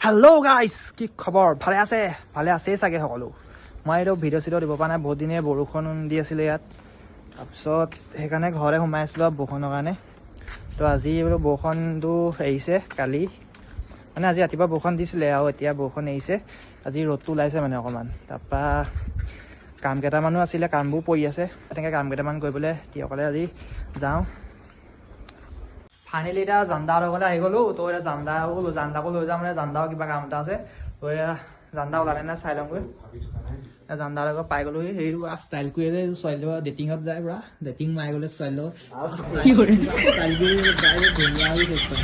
Hello গাইছ কি খবৰ? ভালে আছে? ভালে আছেই চাগে সকলো। মই এইটো ভিডিঅ' চিডিঅ' দিব পৰা নাই বহুত দিনে বৰষুণ দি আছিলে ইয়াত। তাৰপিছত সেইকাৰণে ঘৰতে সোমাই আছিলোঁ আৰু বৰষুণৰ কাৰণে। তো আজি বোলো বৰষুণটো এৰিছে কালি। মানে আজি ৰাতিপুৱা বৰষুণ দিছিলে আৰু এতিয়া বৰষুণ এৰিছে। আজি ৰ'দটো ওলাইছে মানে অকণমান। তাৰপৰা কাম কেইটামানো আছিলে কামবোৰ পৰি আছে। তেনেকৈ কাম কেইটামান কৰিবলৈ অকলে আজি যাওঁ। ফাইনেলি এতিয়া জানদাৰ লগতে আহি গ'লো তো এতিয়া জানদাও জানদাকো লৈ যাম মানে জানদাও কিবা কাম এটা আছে তো এতিয়া জানদা ওলালে নে চাই লওঁগৈ। জানদাৰ লগত পাই গ'লো হেৰি ষ্টাইল কৰি যে ছোৱালী লগত ডেটিঙত যায় পুৰা ডেটিং মাৰি গ'লে ছোৱালী লগত। ষ্টাইল। কৰি যায় ধুনীয়া হৈ গৈছে।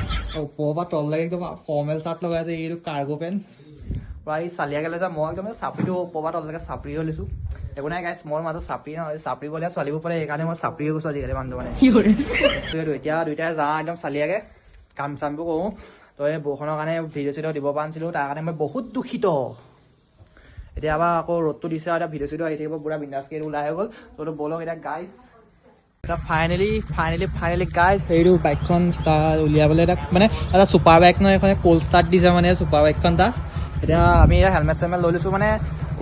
ওপৰৰ পৰা তললৈকে একদম ফৰ্মেল চাৰ্ট লগাই আছে এইটো কাৰ্গো পেণ্ট পুৰা এই চালিয়াকে লৈছে মই একদম চাপৰিটো পৰা তললৈকে চাপৰি হৈ লৈছোঁ। একো নাই গাইছ মোৰ মাজত চাপৰি নহয় চাপৰি গ'লে ছোৱালীবোৰ পাৰে সেইকাৰণে মই চাপৰি হৈ গৈছোঁ আজিকালি মানুহটো মানে। এতিয়া দুইটাই যাওঁ একদম চালিয়াকে। কাম চামবোৰ কৰোঁ। তো এই বৰষুণৰ কাৰণে ভিডিঅ' চিডিঅ' দিব পৰা নাছিলোঁ তাৰ কাৰণে মই বহুত দুখিত। এতিয়া আবাৰ আকৌ ৰ'দটো দিছে আৰু এতিয়া ভিডিঅ' চিডিঅ' আহি থাকিব পুৰা বিন্দাছকে ওলাই হৈ গ'ল। তো ব'লক এতিয়া গাইছ এতিয়া ফাইনেলি ফাইনেলি ফাইনেলি গাইছ সেইটো বাইকখন ষ্টাৰ্ট উলিয়াবলৈ এটা মানে এটা ছুপাৰ বাইক নহয় এখন কোল্ড ষ্টাৰ্ট দিছে মানে ছুপাৰ বাইকখন এটা। এতিয়া আমি এতিয়া হেলমেট চেলমেট লৈ লৈছোঁ মানে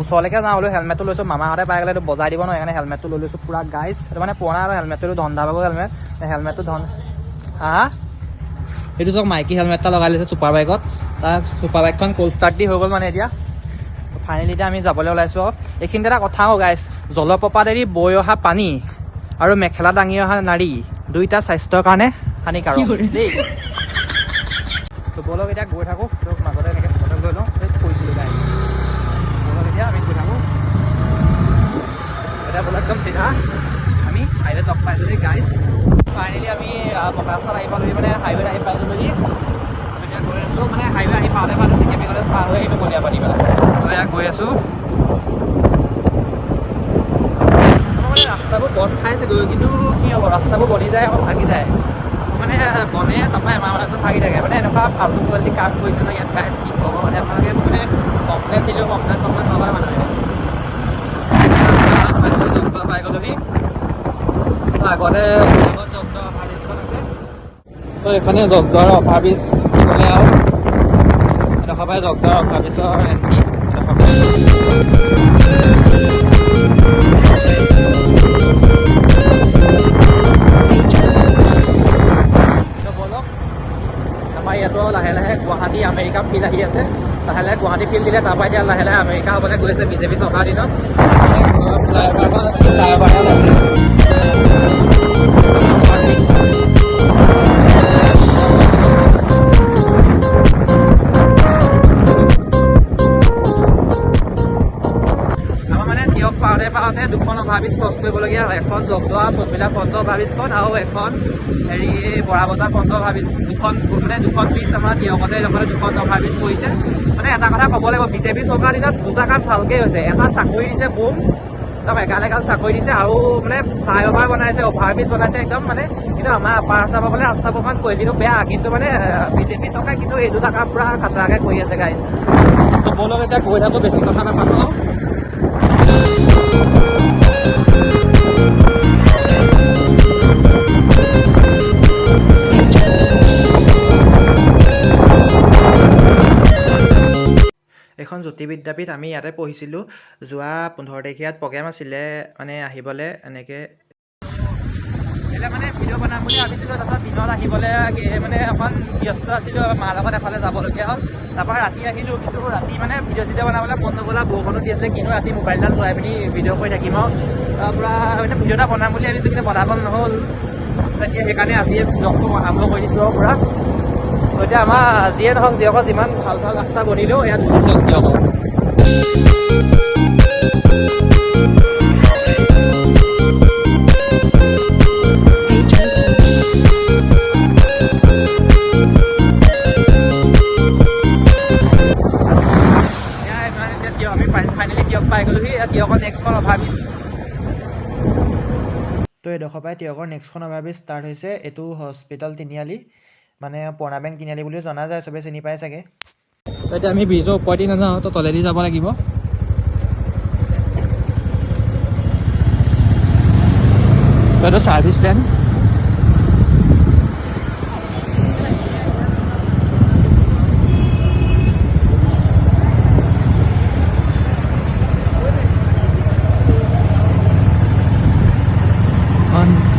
ওচৰলৈকে যাওঁ বোলো হেলমেটটো লৈছোঁ মামাহঁতে পাই গ'লে এইটো বজাই দিব নহয় সেইকাৰণে হেলমেটটো লৈ লৈছোঁ পুৰা গাইছ সেইটো মানে পুৰণা আৰু হেলমেটটো এইটো ধন্দা পাব হেলমেট। হেলমেটটো ধন হা? এইটো চাওক মাইকী হেলমেট এটা লগাই লৈছে ছুপাৰ বাইকত। তাৰ ছুপাৰ বাইকখন কোল্ড ষ্টাৰ্ট দি হৈ গ'ল মানে এতিয়া। ফাইনেলি এতিয়া আমি যাবলৈ ওলাইছোঁ আৰু। এইখিনিতে এটা কথা কওঁ গাইছ জলপ্ৰপাত এৰি বৈ অহা পানী আৰু মেখেলা দাঙি অহা নাৰী দুইটা স্বাস্থ্যৰ কাৰণে হানিকাৰক। দেই। ব'লক এতিয়া গৈ থাকোঁ। মাজতে এনেকৈ ফটো লৈ লওঁ এই কৈছিলোঁ গাইছ ব'লক এতিয়া আমি গৈ থাকোঁ এতিয়া ব'লক একদম চিধা আমি হাইৱেত লগ পাইছোঁ দেই গাইছ ফাইনেলি আমি পটাস্তাত আহি পালোহি মানে হাইৱেত আহি পাইছোঁহি এতিয়া গৈ আছোঁ মানে হাইৱে আহি পাওঁতে পাওঁতে চি কে পি কলেজ পাৰ হৈ আহিলোঁ কলীয়া পাতি পেলাই তো এয়া গৈ আছোঁ মানে ৰাস্তাবোৰ বন খাইছে গৈ কিন্তু কি হ'ব ৰাস্তাবোৰ বনি যায় আকৌ ভাগি যায় মানে বনে তাৰপৰা এমাহ পিছত ভাগি থাকে মানে এনেকুৱা ফাল্টু কোৱালিটি কাম কৰিছে ন ইয়াত গাইছ কি ক'ব মানে আপোনালোকে মানে কমপ্লেইন দিলেও কমপ্লেইন চমপ্লেইন আগতে জব্দ অফাৰ লিষ্টখন আছে। তো এইখনে জগদৰ অফাৰ বিজ ক'লে আৰু এডোখৰ পৰাই অফাৰ এণ্টি এডোখৰ ব'লক আমাৰ ইয়াতো লাহে লাহে গুৱাহাটী আমেৰিকা ফিল্ড আহি আছে। লাহে লাহে গুৱাহাটী ফিল্ড দিলে তাৰপৰা এতিয়া লাহে লাহে আমেৰিকা হ'বলৈ গৈ আছে। বিজেপি চৰকাৰ দিনত। পাওঁতে পাওঁতে দুখন অভাৰব্ৰিজ ক্ৰছ কৰিবলগীয়া হয়। এখন জগদোৱা পমিলা ফ্ৰণ্ট অভাৰব্ৰিজখন আৰু এখন হেৰি বৰা বজাৰ ফ্ৰণ্ট অভাৰব্ৰিজ দুখন মানে দুখন ব্ৰিজ আমাৰ তিয়কতে লগতে দুখন অভাৰব্ৰিজ কৰিছে মানে এটা কথা ক'ব লাগিব বিজেপি চৰকাৰ দিনত দুটা কাম ভালকৈ হৈছে। এটা চাকৰি দিছে বুম একদম এগাল এগাল চাকৰি দিছে আৰু মানে ফ্লাইঅভাৰ বনাইছে অভাৰব্ৰিজ বনাইছে, একদম মানে কিন্তু আমাৰ আপাৰ আছামৰ ফালে ৰাস্তাবোৰ অকণমান কোৱালিটিটো বেয়া, কিন্তু মানে বিজেপি চৰকাৰে কিন্তু এই দুটা কাম পূৰা খাতৰাকৈ কৰি আছে গাইজ তো ব'লক এতিয়া গৈ থাকোঁ, বেছি কথা নাপাতোঁ। এইখন জ্যোতি বিদ্যাপীঠ আমি ইয়াতে পঢ়িছিলোঁ। যোৱা পোন্ধৰ তাৰিখে ইয়াত প্ৰগ্ৰেম আছিলে মানে আহিবলৈ এনেকৈ। মানে ভিডিঅ' বনাম বুলি ভাবিছিলোঁ তাৰপিছত দিনত আহিবলৈ মানে অকণ ব্যস্ত আছিলোঁ মাৰ লগত এফালে যাবলগীয়া হ'ল। তাৰপৰা ৰাতি আহিলোঁ কিন্তু ৰাতি মানে ভিডিঅ' চিডিঅ' বনাবলৈ মন নগ'লা বৰষুণো দি আছিলে কিন্তু ৰাতি মোবাইলডাল লৈ পিনি ভিডিঅ' কৰি থাকিম আৰু। তাৰপৰা মানে ভিডিঅ' এটা বনাম বুলি ভাবিছোঁ কিন্তু বনাব নহ'ল। সেইকাৰণে আজিয়ে ব্লগটো আৰম্ভ কৰি দিছোঁ আৰু পূৰা। এতিয়া আমাৰ যিয়ে নহওক দিয়ক যিমান ভাল ভাল ৰাস্তা বনিলেও ইয়াত নেক্সটখন অভাৰব্ৰিজ তো এডোখৰ পৰাই তিয়কৰ নেক্সটখন অভাৰব্ৰিজ ষ্টাৰ্ট হৈছে এইটো হস্পিটেল তিনিআলি। মানে পুৰণা বেংক তিনিআলি বুলিও জনা যায় চবেই চিনি পায় চাগে। এতিয়া আমি ব্ৰিজৰ ওপৰতে নাযাওঁ তো তলেদি যাব লাগিব। এইটো চাৰ্ভিছ লেন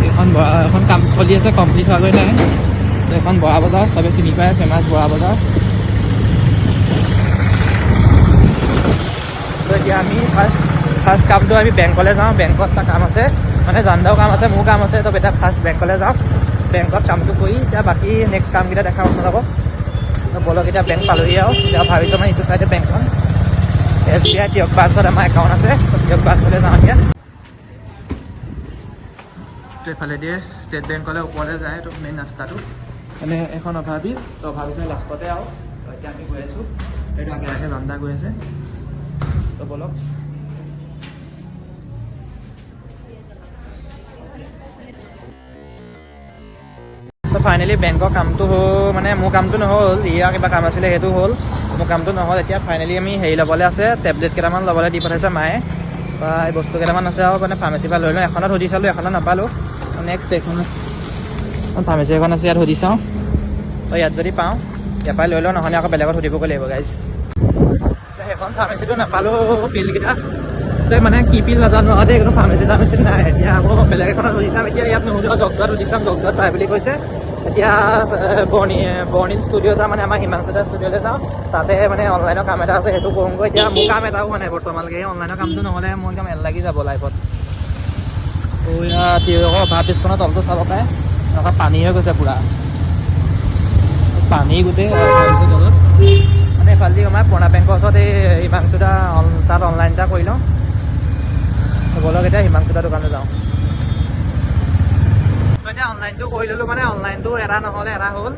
এইখন এইখন কাম চলি আছে কমপ্লিট হোৱাগৈ নাই। এখন বৰা বজাৰ চবে চিনি পায় ফেমাছ বৰা বজাৰ এতিয়া আমি ফাৰ্ষ্ট ফাৰ্ষ্ট কামটো আমি বেংকলৈ যাওঁ বেংকত এটা কাম আছে মানে জানদাও কাম আছে মোৰ কাম আছে তো এতিয়া ফাৰ্ষ্ট বেংকলৈ যাওঁ। বেংকত কামটো কৰি এতিয়া বাকী নেক্সট কামকেইটা দেখাওঁ আপোনালোকক। তো বলক এতিয়া বেংক পালোহি আৰু এতিয়া ভাবিছোঁ মানে ইটো চাইডে বেংকখন এছ বি আই টিয়ক ব্ৰাঞ্চত আমাৰ একাউণ্ট আছে টিয়ক ব্ৰাঞ্চলৈ যাওঁ এতিয়া। তো এইফালে দিয়ে ষ্টেট বেংকলৈ ওপৰলৈ যায় তো মেইন ৰাস্তাটো। মানে এখন অভাৰব্ৰিজ তো অভাৰব্ৰিজৰ লাষ্টতে আৰু এতিয়া আমি গৈ আছোঁ। এইটো আগে আগে জান্দা গৈ আছে। তো বলক। ফাইনেলি বেংকৰ কামটো হ'ল মানে মোৰ কামটো নহ'ল ইয়াৰ কিবা কাম আছিলে সেইটো হ'ল। মোৰ কামটো নহ'ল এতিয়া ফাইনেলি আমি হেৰি ল'বলৈ আছে টেবলেট কেইটামান ল'বলৈ দি পঠাইছে মায়ে। বা এই বস্তু কেইটামান আছে আৰু মানে ফাৰ্মাচীৰ পৰা লৈ লওঁ এখনত সুধি চালোঁ এখনত নাপালোঁ। নেক্সট এইখন ফাৰ্মাচী এখন আছে ইয়াত সুধি চাওঁ। তো ইয়াত যদি পাওঁ, ইয়াৰ পৰাই লৈ লওঁ, নহ'লে আকৌ বেলেগত সুধিবগৈ লাগিব গাইজ সেইখন ফাৰ্মাচীটো নাপালোঁ পিলকেইটা তই মানে কি পিল নাজানো আৰু দেই, কোনো ফাৰ্মাচী চাৰ্মাচী নাই। এতিয়া আকৌ বেলেগ এখনত সুধি চাম। এতিয়া ইয়াত নুসুধিব জগদুৱাত সুধি চাম জগদুৱাত পাই বুলি কৈছে। এতিয়া বৰ্ণি বৰ্ণিল ষ্টুডিঅ' যাম মানে আমাৰ হিমাংশু দা ষ্টুডিঅ'লৈ যাওঁ। তাতে মানে অনলাইনৰ কাম এটা আছে, সেইটো কৰোঁগৈ। এতিয়া মোৰ কাম এটাও হোৱা নাই বৰ্তমানলৈকে। এই অনলাইনৰ কামটো নহ'লে মোৰ একদম এল লাগি যাব লাইফত ত' ইয়াত তিয়কৰ অভাৰব্ৰিজখনৰ তলটো চাব পাৰে এনেকুৱা পানী হৈ গৈছে পূৰা। পানী গোটেই মানে এইফালেদি সোমাই পুৰণা বেংকৰ ওচৰত এই হিমাংশু দা তাত অনলাইন এটা কৰি লওঁ। বলক এতিয়া হিমাংশু দা দোকানলৈ যাওঁ। এতিয়া অনলাইনটো কৰি ল'লোঁ মানে অনলাইনটো এটা নহ'লে এটা হ'ল।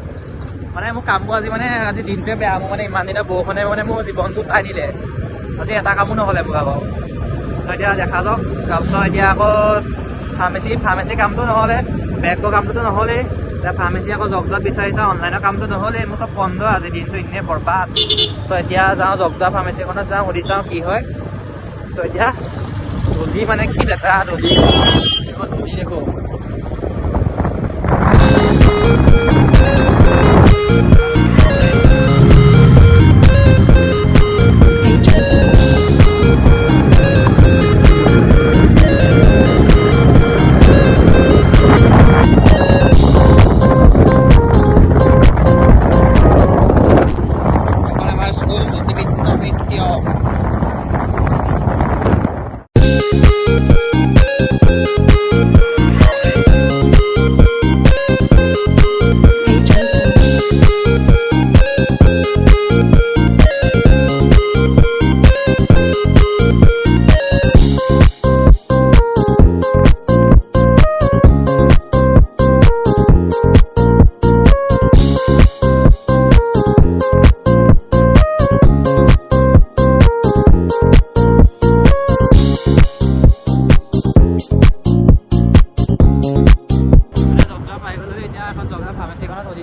মানে মোৰ কামবোৰ আজি মানে আজি দিনটোৱে বেয়া মোৰ মানে ইমান দিনৰ বৰষুণে মানে মোৰ জীৱনটো উঠাই দিলে। আজি এটা কামো নহ'লে মোৰ আকৌ এতিয়া দেখা যাওক তাৰপিছত এতিয়া আকৌ ফাৰ্মাচী ফাৰ্মাচী কামটো নহ'লে। বেংকৰ কামটোতো নহ'লেই। এতিয়া ফাৰ্মাচী আকৌ জগদত বিচাৰিছা অনলাইনৰ কামটো নহ'লেই। মোৰ চব বন্ধ আজি দিনটো এনেই বৰবাদ। তো এতিয়া যাওঁ জগদা ফাৰ্মাচী এখনত যাওঁ সুধি চাওঁ কি হয়। তো এতিয়া ধূলি মানে কি লেতেৰা ধূলি। ধূলি দেখোঁ।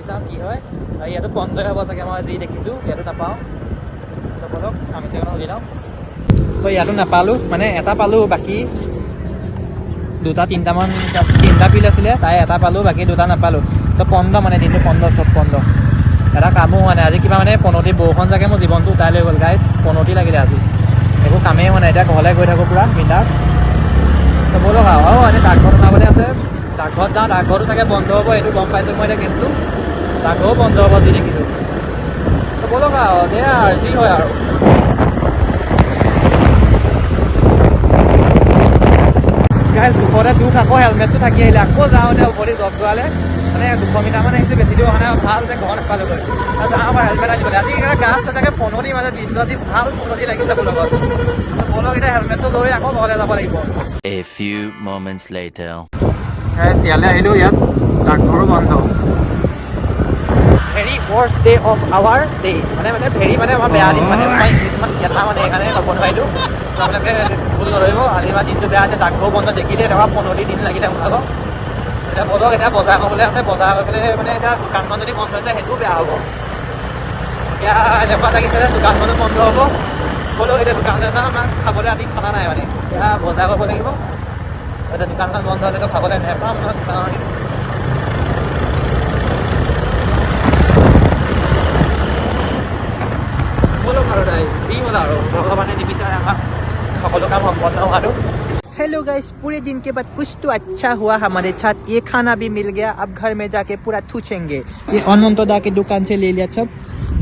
চাওঁ কি হয়? ইয়াতো বন্ধই হ'ব চাগে, মই যি দেখিছোঁ, ইয়াতো নাপাওঁ। বলক ফাৰ্মাচীখনত সুধি লওঁ। তো ইয়াতো নাপালোঁ মানে এটা পালোঁ, বাকী দুটা, তিনিটামান, তিনিটা পিল আছিলে, তাই এটা পালোঁ, বাকী দুটা নাপালোঁ। তো পন্ধ মানে দিনটো পন্ধ চব পন্ধ এটা কামো হোৱা নাই, আজি কিবা মানে পনতি বৰষুণ চাগে মোৰ জীৱনটো উঠাই লৈ গ'ল গাইজ পনতি লাগিলে আজি। একো কামেই হোৱা নাই, এতিয়া ঘৰলৈ গৈ থাকোঁ পূৰা, বিন্দাছ। তো ব'লক আৰু এনেই ডাকঘৰ সোমাবলৈ আছে। ডাকঘৰত যাওঁ, ডাকঘৰটো চাগে বন্ধ হ'ব, এইটো গম পাইছোঁ, মই এতিয়া কেছটো ডাকঘৰো বন্ধ হ'ব যি দেখিছোঁ তো ব'লক আৰু দে আৰু যি হয় আৰু। গাইজ দুশতে দুখ আকৌ হেলমেটটো থাকি আহিলে। আকৌ যাওঁ এতিয়া উভতি জব যোৱালে মানে দুশ মিটাৰমান আহিছে বেছি দূৰ অহা নাই ভালো যে ঘৰ নাপালোগৈ। আৰু যাওঁ আকৌ হেলমেট আনিবলৈ আজি এতিয়া গা আছে চাগে পনতি মাজে দিনটো আজি ভালো পনতি লাগিছে মোৰ লগত। ব'লক এতিয়া হেলমেটটো লৈ আকৌ ঘৰলৈ যাব লাগিব। A few moments later. ইয়ালৈ আহিলোঁ ইয়াত। ডাকঘৰো বন্ধ। Very worst day of our day মানে মানে ভেৰি মানে আমাৰ বেয়া দিন মানে মই ইংলিছমান এটা মানে সেইকাৰণে ক'ব নোৱাৰিলোঁ আপোনালোকে ভুল নধৰিব আজি আমাৰ দিনটো বেয়া আছে ডাকঘৰো বন্ধ দেখিলে এনেকুৱা পোন্ধৰ দিন লাগিলে আকৌ এতিয়া বলক এতিয়া বজাৰ কৰিবলৈ আছে বজাৰ কৰি পেলাই মানে এতিয়া দোকানখন যদি বন্ধ হৈ যায় সেইটোও বেয়া হ'ব। এতিয়া এনেকুৱা লাগিছে যে দোকানখনো বন্ধ হ'ব। হ'লেও এতিয়া দোকানলৈ যাওঁ আমাক খাবলৈ আদি খানা নাই মানে। এতিয়া বজাৰ কৰিব লাগিব। এতিয়া দোকানখন বন্ধ হ'লেতো খাবলৈ নেপাম দোকানৰ ব'লক আৰু দাই যি হ'ল আৰু ভগৱানে নিবিচাৰে আমাক সকলো কাম সম্পন্ন হোৱাটো हेलो गाइस पूरे दिन के बाद कुछ तो अच्छा हुआ हमारे साथ ये खाना भी मिल गया अब घर में जाके पूरा थूचेंगे ये अनंत दा के दुकान से ले लिया सब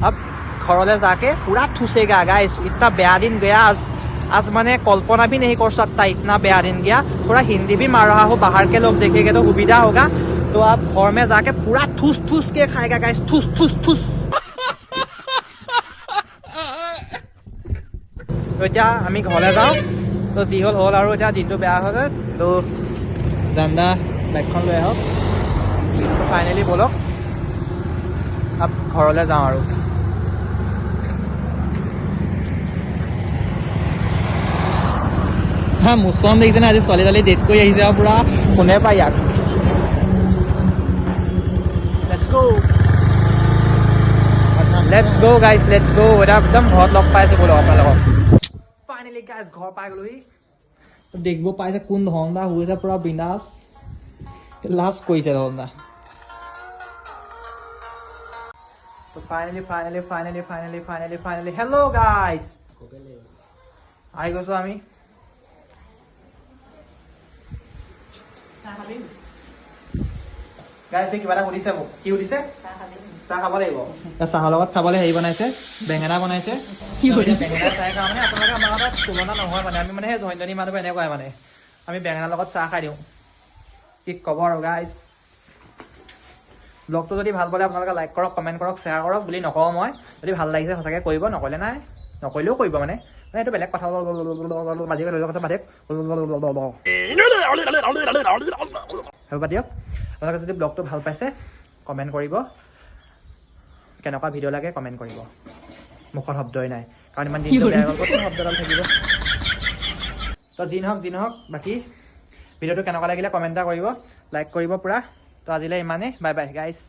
अब घरले जाके पूरा थूसेगा गाइस इतना बेया दिन गया आज आज मैंने कल्पना भी नहीं कर सकता इतना बेया दिन गया थोड़ा हिंदी भी मार रहा हो बाहर के लोग देखेंगे तो सुविधा होगा तो आप घर में जाके पूरा ठूस ठूस के खाएगा गाइस ठूस ठूस ठूस তো এতিয়া আমি ঘৰলৈ যাওঁ তো যি হ'ল হ'ল আৰু এতিয়া দিনটো বেয়া হ'লে তো জান্দা বাইকখন লৈ আহক। ফাইনেলি ব'লক। ঘৰলৈ যাওঁ আৰু। হা মুচন দেখিছে নে আজি ছোৱালী ছোৱালী ডেট কৰি আহিছে আৰু পূৰা। কোনে পায় ইয়াক? Let's go guys let's go এতিয়া একদম ঘৰত লগ পাইছোঁ বোলো আপোনালোকক। ফাইনেলি গাইজ ঘৰ পাই গ'লোহি দেখিব পাইছে কোন ধৰণদা হৈছে পূৰা বিন্দাছ লাষ্ট কৰিছে ধৰণদা তো finally finally finally finally finally finally hello' guys আহি গৈছোঁ আমি গাইজ কিবা এটা সুধিছে মোক কি সুধিছে চাহ খাব লাগিব। চাহৰ লগত খাবলৈ হেৰি বনাইছে বেঙেনা বনাইছে। বেঙেনা চাহ খাওঁ মানে আপোনালোকে আমাৰ লগত তুলনা নহয় মানে আমি মানে সেই ধনী মানুহ এনেকুৱাই মানে। আমি বেঙেনাৰ লগত চাহ খাই দিওঁ। কি ক'ব আৰু গাইজ ব্লগটো যদি ভাল পালে আপোনালোকে লাইক কৰক কমেণ্ট কৰক শ্বেয়াৰ কৰক বুলি নকওঁ মই। যদি ভাল লাগিছে সঁচাকৈ কৰিব নকৰিলে নাই নকৰিলেও কৰিব মানে। মানে এইটো বেলেগ কথা। বাজিকে লৈ যোৱা কথা সেইবোৰ বাদ দিয়ক। আপোনালোকে যদি ব্লগটো ভাল পাইছে কমেণ্ট কৰিব। কেনেকুৱা ভিডিঅ' লাগে কমেণ্ট কৰিব। মুখত শব্দই নাই। কাৰণ ইমান দিনটো বেয়া গ'ল ক'ত শব্দডাল থাকিব? তো যি নহওক যি নহওক বাকী ভিডিঅ'টো কেনেকুৱা লাগিলে কমেণ্ট এটা কৰিব লাইক কৰিব পূৰা। তো আজিলৈ ইমানেই। বাই বাই গাইছ